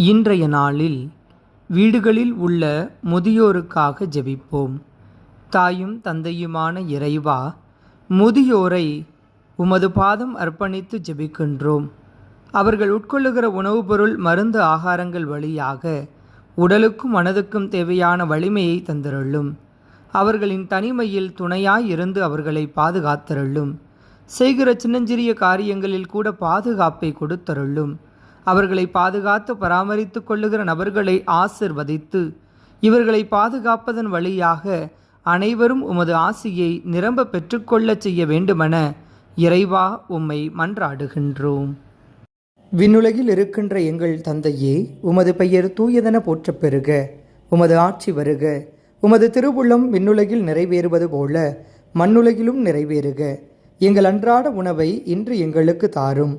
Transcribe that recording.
இன்றைய நாளில் வீடுகளில் உள்ள முதியோருக்காக ஜெபிப்போம். தாயும் தந்தையுமான இறைவா முதியோரை உமது பாதம் அர்ப்பணித்து ஜெபிக்கின்றோம். அவர்கள் உட்கொள்ளுகிற உணவுப் பொருள் மருந்து ஆகாரங்கள் வழியாக உடலுக்கும் மனதுக்கும் தேவையான வலிமையை தந்திருள்ளும் அவர்களின் தனிமையில் துணையாய் இருந்து அவர்களை பாதுகாத்தருளும். செய்கிற சின்னஞ்சிறிய காரியங்களில் கூட பாதுகாப்பை கொடுத்தருளும். அவர்களை பாதுகாத்து பராமரித்து கொள்ளுகிற நபர்களை ஆசிர்வதித்து இவர்களை பாதுகாப்பதன் வழியாக அனைவரும் உமது ஆசியை நிரம்ப பெற்றுக்கொள்ளச் செய்ய வேண்டுமென இறைவா உம்மை மன்றாடுகின்றோம். விண்ணுலகில் இருக்கின்ற எங்கள் தந்தையே உமது பெயர் தூயதென போற்றப் பெறுக உமது ஆட்சி வருக உமது திருவுள்ளம் விண்ணுலகில் நிறைவேறுவது போல மண்ணுலகிலும் நிறைவேறுக. எங்கள் அன்றாட உணவை இன்று எங்களுக்கு தாரும்.